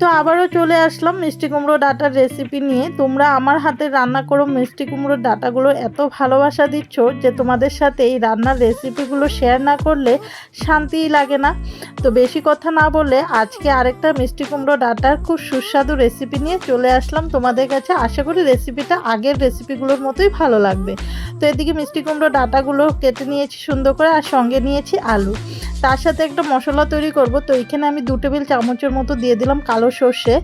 তো আবারও চলে আসলাম মিষ্টি কুমড়ো ডাটার রেসিপি নিয়ে। তোমরা আমার হাতে রান্না করো মিষ্টি কুমড়োর ডাটাগুলো এত ভালোবাসা দিচ্ছ যে তোমাদের সাথে এই রান্নার রেসিপিগুলো শেয়ার না করলে শান্তিই লাগে না। তো বেশি কথা না বলে আজকে আরেকটা মিষ্টি কুমড়ো ডাটার খুব সুস্বাদু রেসিপি নিয়ে চলে আসলাম তোমাদের কাছে। আশা করি রেসিপিটা আগের রেসিপিগুলোর মতোই ভালো লাগবে। তো এদিকে মিষ্টি কুমড়ো ডাটাগুলো কেটে নিয়েছি সুন্দর করে আর সঙ্গে নিয়েছি আলু। তার সাথে একটা মশলা তৈরি করব। তো এখানে আমি দু টেবিল চামচের মতো দিয়ে দিলাম কালো সর্ষে,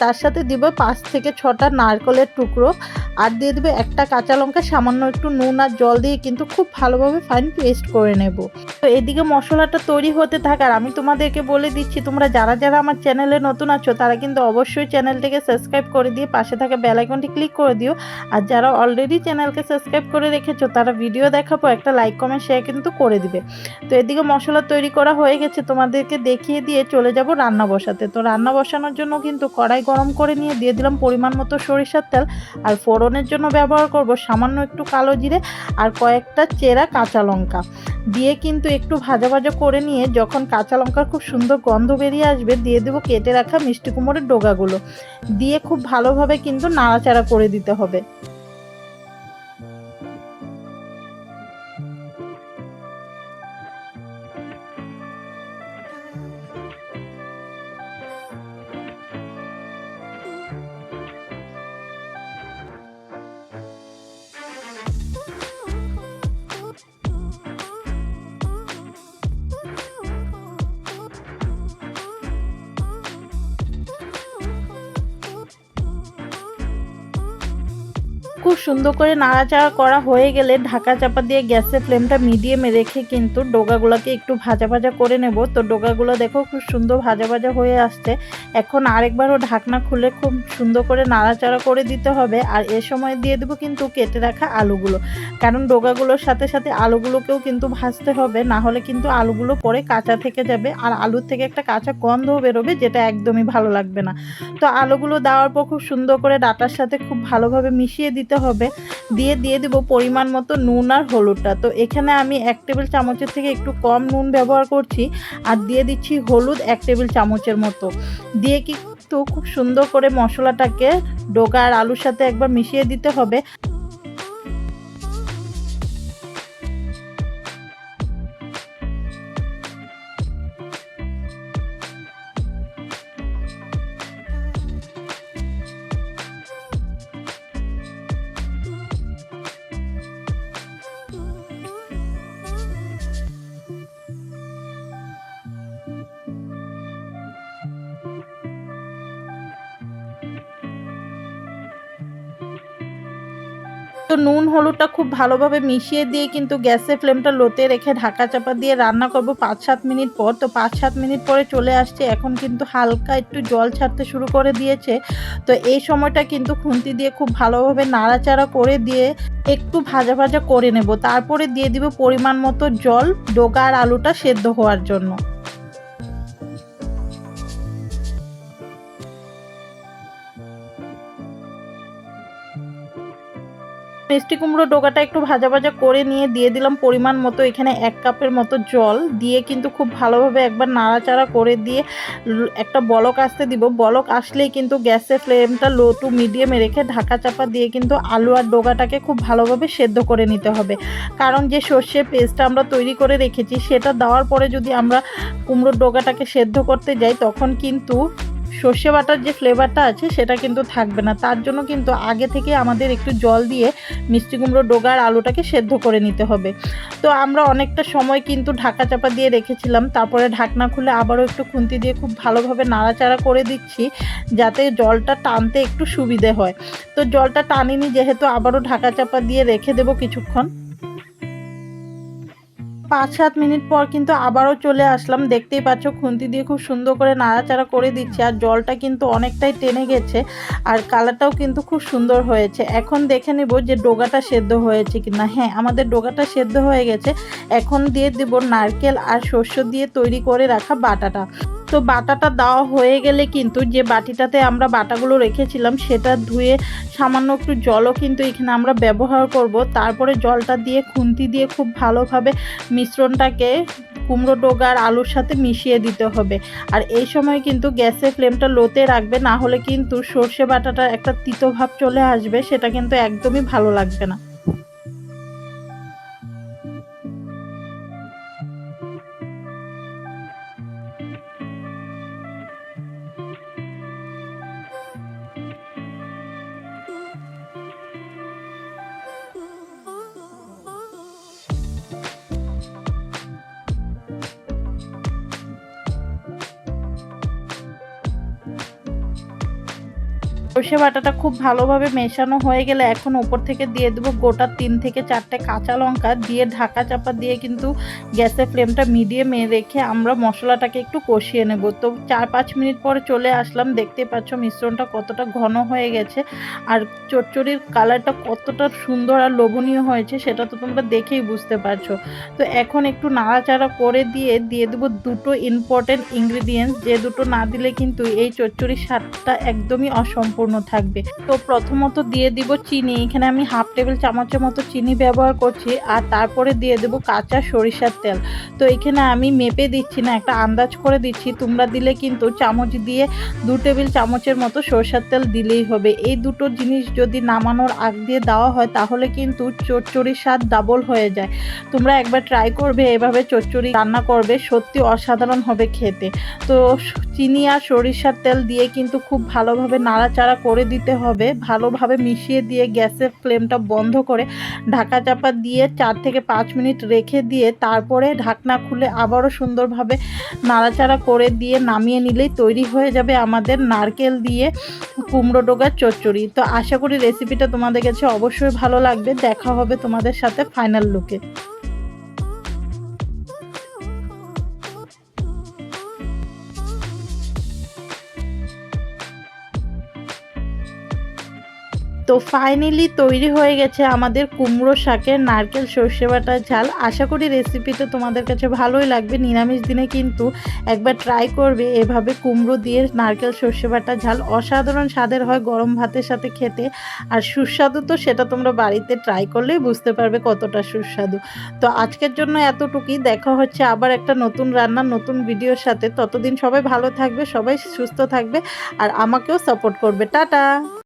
তার সাথে দিব পাঁচ থেকে ছটা নারকলের টুকরো আর দিয়ে দেবে একটা কাঁচা লঙ্কা, সামান্য একটু নুন আর জল দিয়ে কিন্তু খুব ভালোভাবে ফাইন পেস্ট করে নেব। তো এদিকে মশলাটা তৈরি হতে থাকার আমি তোমাদেরকে বলে দিচ্ছি, তোমরা যারা যারা আমার চ্যানেলে নতুন আছো, তারা কিন্তু অবশ্যই চ্যানেলটিকে সাবস্ক্রাইব করে দিয়ে পাশে থাকা বেল আইকনটি ক্লিক করে দিও। আর যারা অলরেডি চ্যানেলকে সাবস্ক্রাইব করে রেখেছো, তারা ভিডিও দেখাবো, একটা লাইক কমেন্ট শেয়ার কিন্তু করে দিবে। তো এদিকে মশলা তৈরি করা হয়ে গেছে, তোমাদেরকে দেখিয়ে দিয়ে চলে যাব রান্না বসাতে। তো রান্না বসানোর জন্য কিন্তু কড়াই গরম করে নিয়ে দিয়ে দিলাম পরিমাণ মতো সরিষার তেল। আর ফোড়নের জন্য ব্যবহার করব সামান্য একটু কালো জিরে আর কয়েকটা চেরা কাঁচা লঙ্কা। দিয়ে কিন্তু একটু ভাজা ভাজা করে নিয়ে যখন কাঁচা লঙ্কার খুব সুন্দর গন্ধ বেরিয়ে আসবে দিয়ে দেবো কেটে রাখা মিষ্টি কুমড়োর ডোগাগুলো। দিয়ে খুব ভালোভাবে কিন্তু নাড়াচাড়া করে দিতে হবে। খুব সুন্দর করে নাড়াচাড়া করা হয়ে গেলে ঢাকা চাপা দিয়ে গ্যাসের ফ্লেমটা মিডিয়ামে রেখে কিন্তু ডোগাগুলোকে একটু ভাজা ভাজা করে নেব। তো ডোগাগুলো দেখো খুব সুন্দর ভাজা ভাজা হয়ে আসছে। এখন আরেকবারও ঢাকনা খুলে খুব সুন্দর করে নাড়াচাড়া করে দিতে হবে। আর এ সময় দিয়ে দেবো কিন্তু কেটে রাখা আলুগুলো। কারণ ডোগাগুলোর সাথে সাথে আলুগুলোকেও কিন্তু ভাজতে হবে। না হলে কিন্তু আলুগুলো পরে কাঁচা থেকে যাবে। আর আলুর থেকে একটা কাঁচা গন্ধও বেরোবে যেটা একদমই ভালো লাগবে না। তো আলুগুলো দেওয়ার পর খুব সুন্দর করে ডাটার সাথে খুব ভালোভাবে মিশিয়ে দিতে হবে। দিয়ে দিয়ে দেবো পরিমাণ মতো নুন আর হলুদটা। তো এখানে আমি এক টেবিল চামচের থেকে একটু কম নুন ব্যবহার করছি আর দিয়ে দিচ্ছি হলুদ এক টেবিল চামচের মতো। দিয়ে কিন্তু খুব সুন্দর করে মশলাটাকে ডোকা আর আলুর সাথে একবার মিশিয়ে দিতে হবে। তো নুন, হলুদটা খুব ভালোভাবে মিশিয়ে দিয়ে কিন্তু গ্যাসের ফ্লেমটা লোতে রেখে ঢাকা চাপা দিয়ে রান্না করব পাঁচ সাত মিনিট পর। তো পাঁচ সাত মিনিট পরে চলে আসছে। এখন কিন্তু হালকা একটু জল ছাড়তে শুরু করে দিয়েছে। তো এই সময়টা কিন্তু খুন্তি দিয়ে খুব ভালোভাবে নাড়াচাড়া করে দিয়ে একটু ভাজা ভাজা করে নেব। তারপরে দিয়ে দিব পরিমাণ মতো জল, ডোগা আর আলুটা সেদ্ধ হওয়ার জন্য। মিষ্টি কুমড়ো ডোকাটা একটু ভাজা ভাজা করে নিয়ে দিয়ে দিলাম পরিমাণ মতো, এখানে এক কাপের মতো জল দিয়ে কিন্তু খুব ভালোভাবে একবার নাড়াচাড়া করে দিয়ে একটা বলক আসতে দিব। বলক আসলেই কিন্তু গ্যাসের ফ্লেমটা লো টু মিডিয়ামে রেখে ঢাকা চাপা দিয়ে কিন্তু আলু আর ডোকাটাকে খুব ভালোভাবে সেদ্ধ করে নিতে হবে। কারণ যে সর্ষের পেস্টটা আমরা তৈরি করে রেখেছি, সেটা দেওয়ার পরে যদি আমরা কুমড়োর ডোকাটাকে সেদ্ধ করতে যাই, তখন কিন্তু সর্ষে বাটার যে ফ্লেভারটা আছে, সেটা কিন্তু থাকবে না। তার জন্য কিন্তু আগে থেকে আমাদের একটু জল দিয়ে মিষ্টি কুমড়ো ডোগার আলুটাকে সেদ্ধ করে নিতে হবে। তো আমরা অনেকটা সময় কিন্তু ঢাকা চাপা দিয়ে রেখেছিলাম। তারপরে ঢাকনা খুলে আবারও একটু খুন্তি দিয়ে খুব ভালোভাবে নাড়াচাড়া করে দিচ্ছি, যাতে জলটা টানতে একটু সুবিধে হয়। তো জলটা টানিনি, যেহেতু আবারও ঢাকা চাপা দিয়ে রেখে দেবো কিছুক্ষণ। পাঁচ সাত মিনিট পর কিন্তু আবারও চলে আসলাম। দেখতেই পাচ্ছ, খুন্তি দিয়ে খুব সুন্দর করে নাড়াচাড়া করে দিচ্ছি আর জলটা কিন্তু অনেকটাই টেনে গেছে আর কালারটাও কিন্তু খুব সুন্দর হয়েছে। এখন দেখে নেব যে ডোগাটা সেদ্ধ হয়েছে কি না হ্যাঁ আমাদের ডোগাটা সেদ্ধ হয়ে গেছে। এখন দিয়ে দেব নারকেল আর শস্য দিয়ে তৈরি করে রাখা বাটাটা। তো বাটাটা দেওয়া হয়ে গেলে কিন্তু যে বাটিটাতে আমরা বাটাগুলো রেখেছিলাম, সেটা ধুয়ে সামান্য একটু জলও কিন্তু এখানে আমরা ব্যবহার করব। তারপরে জলটা দিয়ে, খুন্তি দিয়ে খুব ভালোভাবে মিশ্রণটাকে কুমড়ো ডোগা আর আলুর সাথে মিশিয়ে দিতে হবে। আর এই সময় কিন্তু গ্যাসের ফ্লেমটা লোতে রাখবে, না হলে কিন্তু সর্ষে বাটাটা একটা তিতো ভাব চলে আসবে, সেটা কিন্তু একদমই ভালো লাগবে না। সর্ষে বাটাটা খুব ভালোভাবে মেশানো হয়ে গেলে এখন ওপর থেকে দিয়ে দেবো গোটা তিন থেকে চারটে কাঁচা লঙ্কা দিয়ে ঢাকা চাপা দিয়ে কিন্তু গ্যাসের ফ্লেমটা মিডিয়ামে রেখে আমরা মশলাটাকে একটু কষিয়ে নেব। তো চার পাঁচ মিনিট পরে চলে আসলাম দেখতে পাচ্ছ মিশ্রণটা কতটা ঘন হয়ে গেছে আর চচ্চড়ির কালারটা কতটা সুন্দর আর লোভনীয় হয়েছে সেটা তো তোমরা দেখেই বুঝতে পারছ। তো এখন একটু নাড়াচাড়া করে দিয়ে দিয়ে দেবো দুটো ইম্পর্টেন্ট ইনগ্রিডিয়েন্টস যে দুটো না দিলে কিন্তু এই চচ্চড়ির স্বাদটা একদমই অসম্পূর্ণ থাকবে। তো প্রথমত দিয়ে দিব চিনি। এখানে আমি হাফ টেবিল চামচের মতো চিনি ব্যবহার করছি আর তারপরে দিয়ে দেবো কাঁচা সরিষার তেল। তো এখানে আমি মেপে দিচ্ছি না, একটা আন্দাজ করে দিচ্ছি। তোমরা দিলে কিন্তু চামচ দিয়ে দু টেবিল চামচের মতো সরষার তেল দিলেই হবে। এই দুটো জিনিস যদি নামানোর আগ দিয়ে দেওয়া হয় তাহলে কিন্তু চচ্চড়ির স্বাদ ডাবল হয়ে যায়। তোমরা একবার ট্রাই করবে, এভাবে চচ্চড়ি রান্না করবে, সত্যি অসাধারণ হবে খেতে। তো চিনি আর সরিষার তেল দিয়ে কিন্তু খুব ভালোভাবে নাড়াচাড়া করে দিতে হবে। ভালোভাবে মিশিয়ে দিয়ে গ্যাসের ফ্লেমটা বন্ধ করে ঢাকা চাপা দিয়ে চার থেকে পাঁচ মিনিট রেখে দিয়ে তারপরে ঢাকনা খুলে আবারও সুন্দরভাবে নাড়াচাড়া করে দিয়ে নামিয়ে নিলেই তৈরি হয়ে যাবে আমাদের নারকেল দিয়ে কুমড়ো ডোগার চচ্চড়ি। তো আশা করি রেসিপিটা তোমাদের কাছে অবশ্যই ভালো লাগবে। দেখা হবে তোমাদের সাথে ফাইনাল লুকে তো ফাইনালি তৈরি হয়ে গেছে আমাদের কুমড়ো শাকের নারকেল সর্ষে বাটার ঝাল। আশা করি রেসিপিটা তোমাদের কাছে ভালোই লাগবে। নিরামিষ দিনে কিন্তু একবার ট্রাই করবে এভাবে কুমড়ো দিয়ে নারকেল সর্ষে বাটার ঝাল। অসাধারণ স্বাদের হয় গরম ভাতের সাথে খেতে। আর সুস্বাদু তো সেটা তোমরা বাড়িতে ট্রাই করলেই বুঝতে পারবে কতটা সুস্বাদু। তো আজকের জন্য এতটুকুই। দেখা হচ্ছে আবার একটা নতুন রান্নার, নতুন ভিডিওর সাথে। ততদিন সবাই ভালো থাকবে, সবাই সুস্থ থাকবে। আর আমাকেও সাপোর্ট করবে। টাটা!